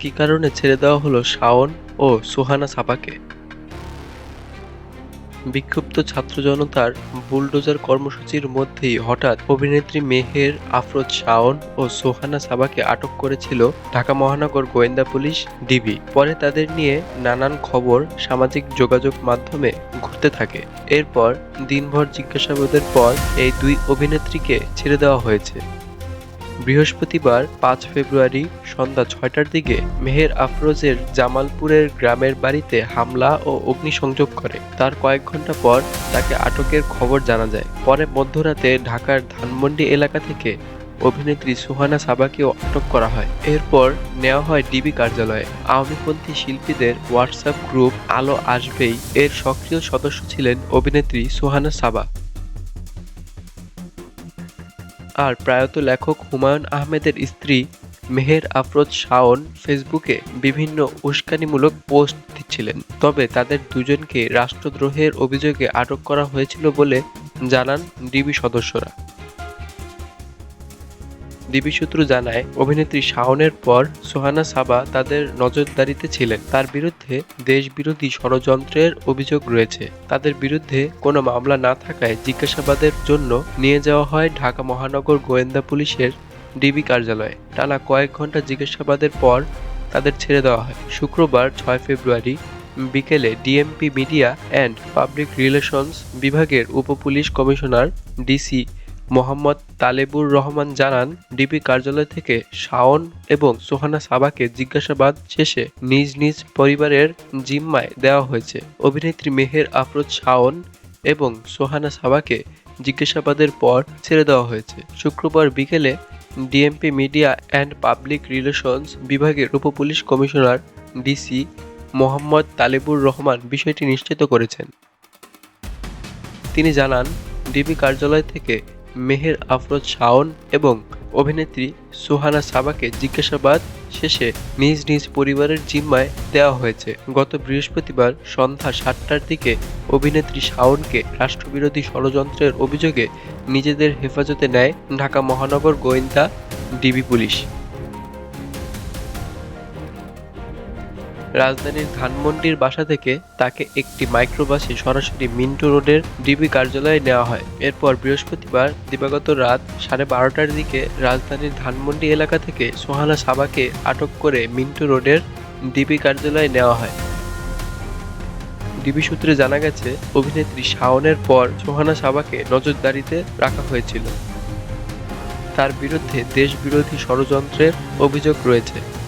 কী কারণে ছেড়ে দেওয়া হলো শাওন ও সুহানা সাবাকে বিক্ষুব্ধ ছাত্র জনতার বুলডোজার কর্মসূচির মধ্যেই হঠাৎ অভিনেত্রী মেহের আফরোজ শাওন ও সোহানা সাবাকে আটক করেছিল ঢাকা মহানগর গোয়েন্দা পুলিশ ডিবি। পরে তাদের নিয়ে নানান খবর সামাজিক যোগাযোগ মাধ্যমে ঘুরতে থাকে। এরপর দিনভর জিজ্ঞাসাবাদের পর এই দুই অভিনেত্রীকে ছেড়ে দেওয়া হয়েছে। বৃহস্পতিবার পাঁচ ফেব্রুয়ারি সন্ধ্যা ছয়টার দিকে মেহের আফরোজের জামালপুরের গ্রামের বাড়িতে হামলা ও অগ্নিসংযোগ করে। তার কয়েক ঘণ্টা পর তাকে আটকের খবর জানা যায়। পরে মধ্যরাতে ঢাকার ধানমন্ডি এলাকা থেকে অভিনেত্রী সুহানা সাবাকেও আটক করা হয়। এরপর নেওয়া হয় ডিবি কার্যালয়ে। আওয়ামীপন্থী শিল্পীদের হোয়াটসঅ্যাপ গ্রুপ আলো আসবেই। এর সক্রিয় সদস্য ছিলেন অভিনেত্রী সুহানা সাবা। আর প্রয়াত লেখক হুমায়ুন আহমেদের স্ত্রী মেহের আফরোজ শাওন ফেসবুকে বিভিন্ন উস্কানিমূলক পোস্ট দিচ্ছিলেন। তবে তাদের দুজনকে রাষ্ট্রদ্রোহের অভিযোগে আটক করা হয়েছিল বলে জানান ডিবি সদস্যরা। ডিবি সূত্র জানায়, অভিনেত্রী শাওনের পর সোহানা সাবা তাদের নজরদারিতে ছিলেন। তার বিরুদ্ধে দেশবিরোধী ষড়যন্ত্রের অভিযোগ রয়েছে। তাদের বিরুদ্ধে কোনো মামলা না থাকায় জিজ্ঞাসাবাদের জন্য নিয়ে যাওয়া হয় ঢাকা মহানগর গোয়েন্দা পুলিশের ডিবি কার্যালয়ে। টানা কয়েক ঘণ্টা জিজ্ঞাসাবাদের পর তাদের ছেড়ে দেওয়া হয়। শুক্রবার ছয় ফেব্রুয়ারি বিকেলে DMP media and public relations বিভাগের উপপুলিশ কমিশনার ডিসি মোহাম্মদ তালেবুর রহমান জানান, ডিবি কার্যালয় থেকে শাওন এবং সোহানা সাবাকে জিজ্ঞাসাবাদ শেষে নিজ নিজ পরিবারের জিম্মায় দেওয়া হয়েছে। অভিনেত্রী মেহের আফরোজ শাওন এবং সোহানা সাবাকে জিজ্ঞাসাবাদের পর ছেড়ে দেওয়া হয়েছে। শুক্রবার বিকেলে DMP media and public relations বিভাগের উপপুলিশ কমিশনার ডিসি মোহাম্মদ তালেবুর রহমান বিষয়টি নিশ্চিত করেছেন। তিনি জানান, ডিবি কার্যালয় থেকে মেহের আফরোজ শাওন এবং অভিনেত্রী সুহানা সাবাকে জিজ্ঞাসাবাদ শেষে নিজ নিজ পরিবারের জিম্মায় দেওয়া হয়েছে। গত বৃহস্পতিবার সন্ধ্যা সাতটার দিকে অভিনেত্রী শাওনকে রাষ্ট্রবিরোধী ষড়যন্ত্রের অভিযোগে নিজেদের হেফাজতে নেয় ঢাকা মহানগর গোয়েন্দা, ডিবি পুলিশ। রাজধানীর ধানমন্ডির বাসা থেকে তাকে একটি মাইক্রোবাসে সরাসরি মিন্টো রোডের ডিবি কার্যালয়ে নেওয়া হয়। এরপর বৃহস্পতিবার দিবাগত রাত সাড়ে বারোটার দিকে রাজধানীর ধানমন্ডি এলাকা থেকে সোহানা সাবাকে আটক করে মিন্টো রোডের ডিবি কার্যালয়ে নেওয়া হয়। ডিবি সূত্রে জানা গেছে, অভিনেত্রী শাওনের পর সোহানা সাবাকে নজরদারিতে রাখা হয়েছিল। তার বিরুদ্ধে দেশবিরোধী ষড়যন্ত্রের অভিযোগ রয়েছে।